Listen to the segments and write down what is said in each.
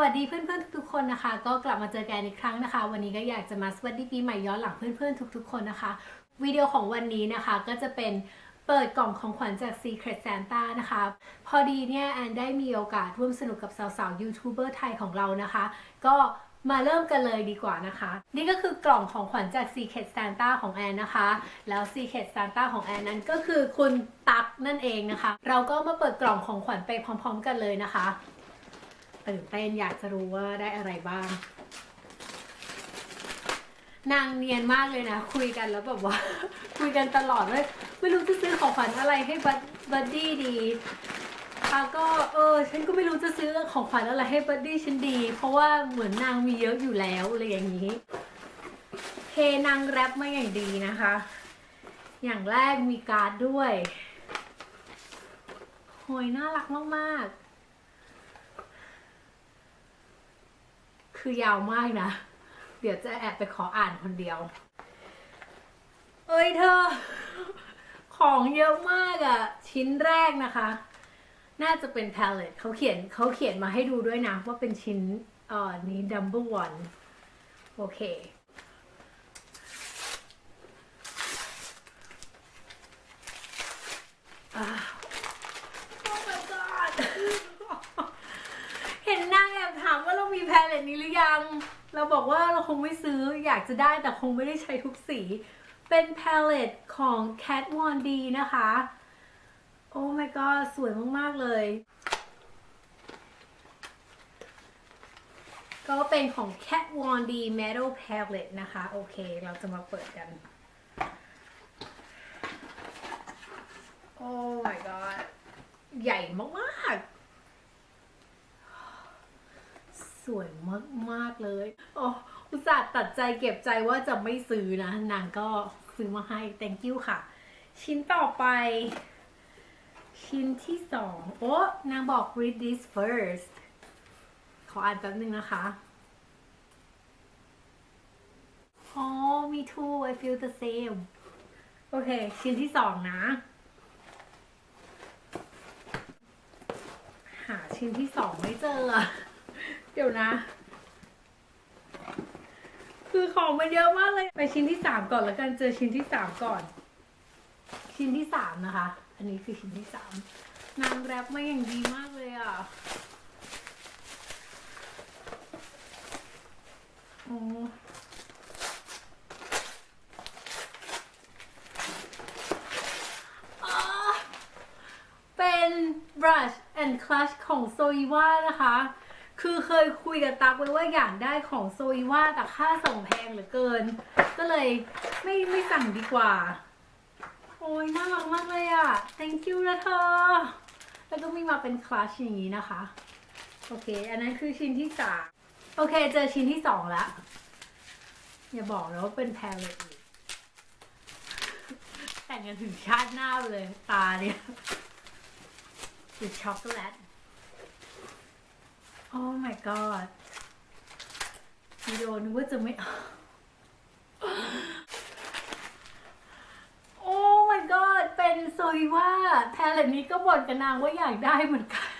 วัสดีเพื่อนๆทุกๆคนนะคะ ก็กลับมาเจอกันอีกครั้งนะคะ วันนี้ก็อยากจะมาสวัสดีปีใหม่ย้อนหลังเพื่อนๆทุก ๆ คนนะคะวิดีโอของวันนี้นะคะก็จะเป็นเปิดกล่องของขวัญจาก Secret Santa นะคะ พอดีเนี่ยแอนได้มีโอกาสร่วมสนุกกับสาวๆยูทูบเบอร์ไทยของเรานะคะ ก็มาเริ่มกันเลยดีกว่านะคะ นี่ก็คือกล่องของขวัญจาก Secret Santa ของแอนนะคะ แล้ว Secret Santa ของแอนนั้นก็คือคุณตั๊กนั่นเองนะคะ เราก็มาเปิดกล่องของขวัญไปพร้อม ๆ กันเลยนะคะ ตื่นเต้นอยากจะรู้ว่าได้อะไรบ้าง นางเนียนมากเลยนะ คุยกันแล้วแบบว่า คุยกันตลอดเลยไม่รู้จะซื้อของขวัญอะไรให้บัดบัดดี้ดีค่ะก็เออฉันก็ไม่รู้จะซื้อของขวัญอะไรให้บัดดี้ฉันดี เพราะว่าเหมือนนางมีเยอะอยู่แล้วอะไรอย่างนี้เทนางแรปมาอย่างดีนะคะ อย่างแรกมีการ์ดด้วยโหยน่ารักมากๆ คือยาวมากนะ เดี๋ยวจะแอบไปขออ่านคนเดียว เอ้ยเธอ ของเยอะมากอะชิ้นแรกนะคะ น่าจะเป็นแพลเลตเขาเขียนเขาเขียนมาให้ดูด้วยนะ ว่าเป็นชิ้นเอ่อนี้ดัมเบิลวันโอเค อ่า Oh my god เห็นนางแอบถามว่าเรามีแพลเลตนี้หรือยัง เราบอกว่าเรา คงไม่ซื้ออยากจะได้แต่คงไม่ได้ใช้ทุกสี เป็นพลเลตของ Kat Von D นะคะ โอ้ my god สวยมาก ๆ เลย ก็เป็นของ Kat Von D Metal Palette นะคะ โอเค เราจะมาเปิดกัน โอ้ my god ใหญ่มากๆสวยมาก ๆ เลย โอ้ อุตส่าห์ตัดใจเก็บใจว่าจะไม่ซื้อนะ นางก็ซื้อมาให้ thank you ค่ะ ชิ้นต่อไป ชิ้นที่สองโอ้นางบอก read this first ขออ่านแป๊บนึงนะคะอ๋อ me too I feel the same โอเค ชิ้นที่สองนะ หาชิ้นที่สองไม่เจอ เดี๋ยวนะ คือของมันเยอะมากเลย ไปชิ้นที่สามก่อนแล้วกันเจอชิ้นที่สามก่อน ชิ้นที่สามนะคะ อันนี้คือชิ้นที่สามนางแรปมาอย่างดีมากเลยอะโอ้เป็น brush and clutch ของโซอีวานะคะ คือเคยคุยกับตั๊กไว้ว่าอยากได้ของโซอีวาแต่ค่าส่งแพงเหลือเกิน ก็เลยไม่ไม่สั่งดีกว่า โอ้ยน่ารักมากเลยอะ thank you นะเธอ แล้วก็มีมาเป็นคลัชอย่างนี้นะคะ โอเค อันนั้นคือชิ้นที่สามโอเค เจอชิ้นที่สองแล้วอย่าบอกนะว่าเป็นแพลเลยอีกแต่งกันถึงชาติหน้าเลยตาเนี่ย with chocolate oh my god วิดี โอนึกว่าจะไม่โอ้ my god เป็นโซยว่าแพลเลตนี้ก็บ่นกับนางว่าอยากได้เหมือนกัน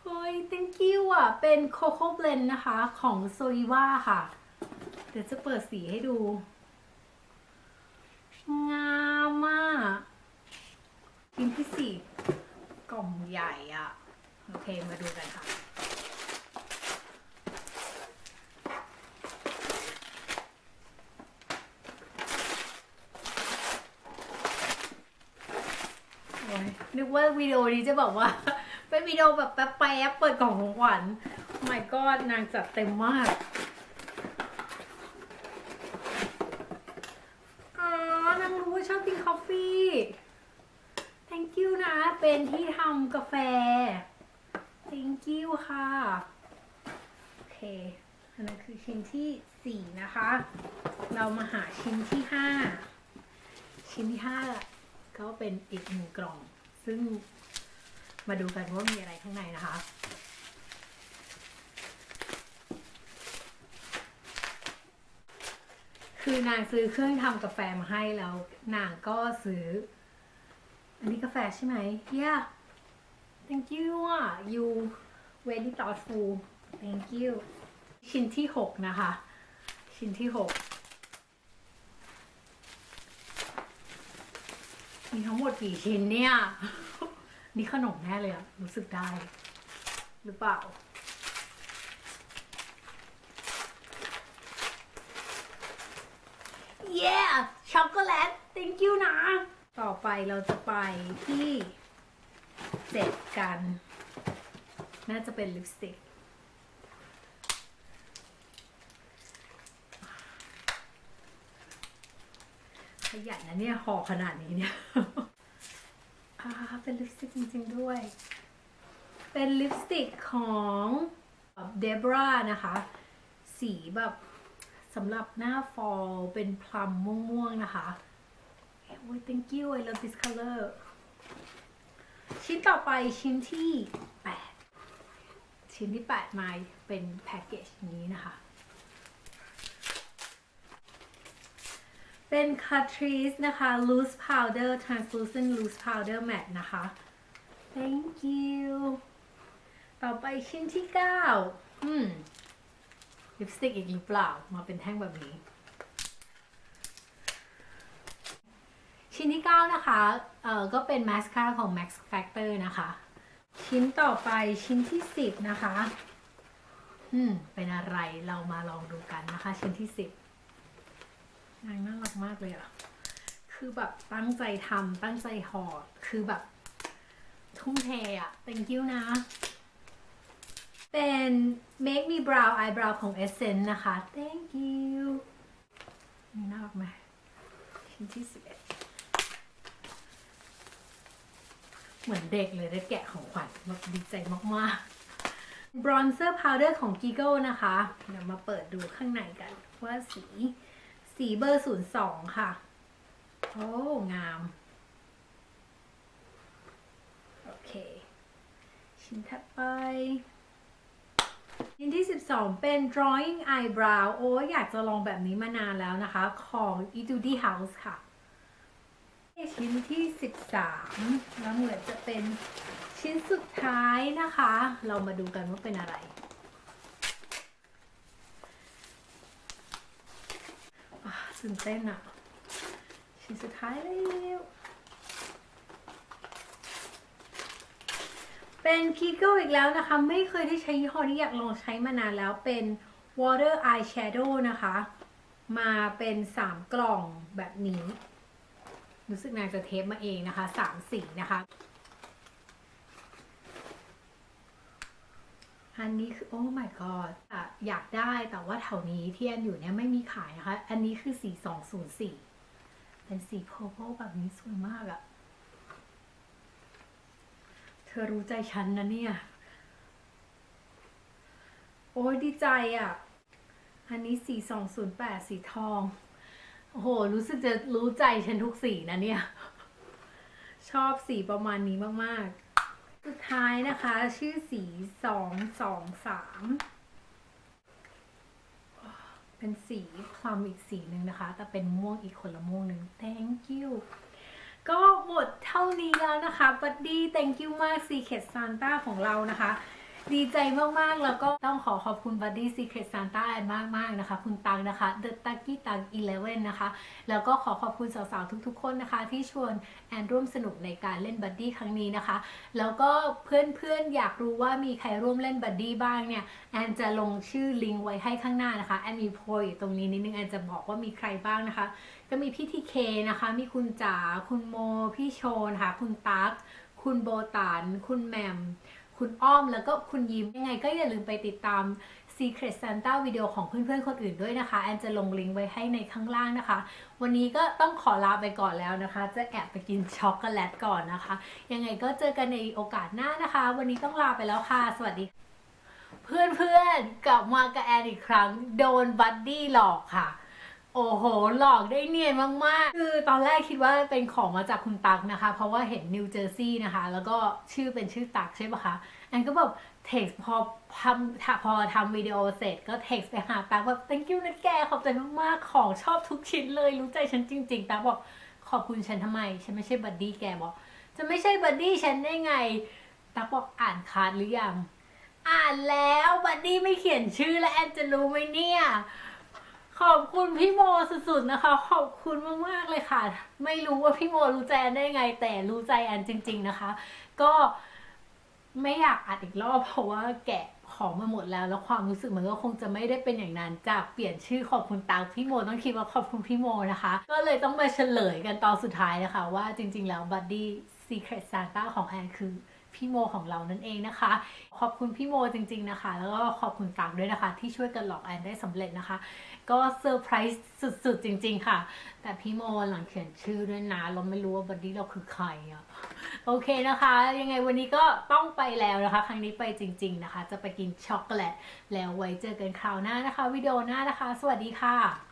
เฮ้ย thank you อะ เป็นโคโค่เบลนนะคะของโซยว่าค่ะ เดี๋ยวจะเปิดสีให้ดู งามมากชิ้นที่สี่กล่องใหญ่อะโอเค มาดูกันค่ะ โอ้ย นึกว่าวิดีโอนี้จะบอกว่า เป็นวิดีโอแบบแป๊บๆเปิดกล่องของขวัญ my god นางจัดเต็มมากอ๋อนางรู้ว่าชอบกินกาแฟ thank you นะ เป็นที่ทำกาแฟ thank you ค่ะ โอเค อันนั้นคือชิ้นที่สี่นะคะ เรามาหาชิ้นที่ห้าชิ้นที่ห้าก็เป็นอีกหนึ่งกล่องึ่งมาดูกันว่ามีอะไรข้างในนะคะ คือนางซื้อเครื่องทำกาแฟมาให้แล้ว นางก็ซื้อ อันนี้กาแฟใช่ไหม yeah thank you you very thoughtful thank you ชิ้นที่ 6 นะคะ ชิ้นที่ 6 มีทั้งหมดกี่ชิ้นเนี่ย นี่ขนมแน่เลยอะรู้สึกได้ หรือเปล่า yeah ช็อกโกแลต thank you นะ ต่อไปเราจะไปที่เจ็ดกัน น่าจะเป็นลิปสติก ยันนะเนี่ยห่อขนาดนี้เนี่ยอ่าเป็นลิปสติกจริง ๆ ด้วย เป็นลิปสติกของเดบรานะคะ สีแบบสำหรับหน้าฟอลเป็นพลัมม่วง ๆ นะคะโอ้ย thank you I love this color ชิ้นต่อไปชิ้นที่ 8 ชิ้นที่ 8 มาเป็นแพ็กเกจนี้นะคะ เป็น Catrice นะคะ loose powder translucent loose powder matte นะคะ thank you ต่อไปชิ้นที่ 9 อืม ลิปสติกอีกหรือเปล่า มาเป็นแท่งแบบนี้ ชิ้นที่ 9 นะคะ เอ่อ ก็เป็นมาสคาร่าของ Max Factor นะคะ ชิ้นต่อไปชิ้นที่ 10 นะคะ อืม เป็นอะไร เรามาลองดูกันนะคะ ชิ้นที่ 10 นางน่ารักมากเลยอะคือแบบตั้งใจทำตั้งใจห่อคือแบบ ทุ่มเทอะ thank you นะ เป็น Make Me Brow Eyebrow ของ Essence นะคะ thank you นี่น่ารักไหมชิ้นที่11เหมือนเด็กเลยได้แกะของขวัญแบบดีใจมากๆ Bronzer Powder ของ Gigo นะคะ เดี๋ยวมาเปิดดูข้างในกันว่าสี สีเบอร์02ค่ะ โอ้ งาม โอเค ชิ้นถัดไปชิ้นที่ 12 เป็น drawing eyebrow โอ้อยากจะลองแบบนี้มานานแล้วนะคะ ของ Etude House ค่ะ ชิ้นที่ 13 แล้วเหมือนจะเป็นชิ้นสุดท้ายนะคะ เรามาดูกันว่าเป็นอะไร อะ ตื่นเต้นอะชิ้นสุดท้ายแล้วเป็นคิโกอีกแล้วนะคะ ไม่เคยได้ใช้ยี่ห้อนี้อยากลองใช้มานานแล้วเป็น water eye shadow นะคะ มาเป็น 3 กล่องแบบนี้ รู้สึกนางจะเทปมาเองนะคะ 3 สีนะคะ อันนี้คือโอ้ my god อะอยากได้แต่ว่าแถวนี้ที่อันอยู่เนี่ยไม่มีขายนะคะ อันนี้คือสี204เป็นสี purple แบบนี้สวยมากอะเธอรู้ใจฉันนะเนี่ย โอ้ยดีใจอะอันนี้สี208สีทอง โอ้โห รู้สึกจะรู้ใจฉันทุกสีนะเนี่ย ชอบสีประมาณนี้มากๆ สุดท้ายนะคะ ชื่อสีสองสองสามเป็นสีความอีกสีหนึ่งนะคะ แต่เป็นม่วงอีกคนละม่วงหนึ่ง thank you ก็หมดเท่านี้แล้วนะคะบัดดี้ thank you มาก Secret Santa ของเรานะคะ ดีใจมากๆ แล้วก็ต้องขอขอบคุณ Buddy Secret Santa แอนมากๆนะคะ คุณตังนะคะ The Tucky Tang 11นะคะ แล้วก็ขอขอบคุณสาวๆ ทุกๆ คนนะคะ ที่ชวนแอนร่วมสนุกในการเล่นบัดดี้ครั้งนี้นะคะ แล้วก็เพื่อนๆ อยากรู้ว่ามีใครร่วมเล่นบัดดี้บ้างเนี่ย แอนจะลงชื่อลิงก์ไว้ให้ข้างหน้านะคะ แอนมีโพยตรงนี้นิดนึง แอนจะบอกว่ามีใครบ้างนะคะ ก็มีพี่ทีเคนะคะ มีคุณจ๋า คุณโม พี่โชนค่ะ คุณตั๊ก คุณโบตัน คุณแหมม คุณอ้อมแล้วก็คุณยิ้มยังไงก็อย่าลืมไปติดตาม Secret Santa วิดีโอของเพื่อนๆ คนอื่นด้วยนะคะ แอนจะลงลิงก์ไว้ให้ในข้างล่างนะคะ วันนี้ก็ต้องขอลาไปก่อนแล้วนะคะ จะแอบไปกินช็อกโกแลตก่อนนะคะ ยังไงก็เจอกันในโอกาสหน้านะคะ วันนี้ต้องลาไปแล้วค่ะ สวัสดี เพื่อนๆกลับมากับแอนอีกครั้ง โดนบัดดี้หลอกค่ะ โอ้โห หลอกได้เนียนมาก ๆ คือตอนแรกคิดว่าเป็นของมาจากคุณตักนะคะ เพราะว่าเห็นนิวเจอร์ซีย์นะคะ แล้วก็ชื่อเป็นชื่อตักใช่ปะคะแอนก็แบบเท็กพอทำพอทำวิดีโอเสร็จก็เท็กไปหาตักแบบ thank you นะแกขอบใจมาก ๆ ของชอบทุกชิ้นเลยรู้ใจฉันจริง ๆตักบอกขอบคุณฉันทำไม ฉันไม่ใช่บัดดี้แกบอก จะไม่ใช่บัดดี้ฉันได้ไง ตักบอกอ่านคาร์ดหรือยัง อ่านแล้วบัดดี้ไม่เขียนชื่อและแอนจะรู้ไหมเนี่ย ขอบคุณพี่โมสุดๆนะคะ ขอบคุณมากๆเลยค่ะ ไม่รู้ว่าพี่โมรู้ใจแอนได้ไง แต่รู้ใจแอนจริง ๆนะคะ ก็ไม่อยากอัดอีกรอบเพราะว่าแกะของมาหมดแล้ว แล้วความรู้สึกมันก็คงจะไม่ได้เป็นอย่างนั้นจากเปลี่ยนชื่อขอบคุณตามพี่โมต้องคิดว่าขอบคุณพี่โมนะคะ ก็เลยต้องมาเฉลยกันตอนสุดท้ายนะคะ ว่าจริง ๆ แล้วบัดดี้ Secret Santa ของแอนคือ พี่โมของเรานั่นเองนะคะ ขอบคุณพี่โมจริง ๆนะคะ แล้วก็ขอบคุณตังด้วยนะคะ ที่ช่วยกันหลอกแอนได้สำเร็จนะคะ ก็เซอร์ไพรส์สุดๆจริง ๆ ค่ะ แต่พี่โมหลังเขียนชื่อด้วยนะเราไม่รู้ว่าบัดดี้เราคือใครอะโอเคนะคะ ยังไงวันนี้ก็ต้องไปแล้วนะคะ ครั้งนี้ไปจริง ๆนะคะ จะไปกินช็อกโกแลตแล้วไว้เจอกันคราวหน้านะคะวิดีโอหน้านะคะ สวัสดีค่ะ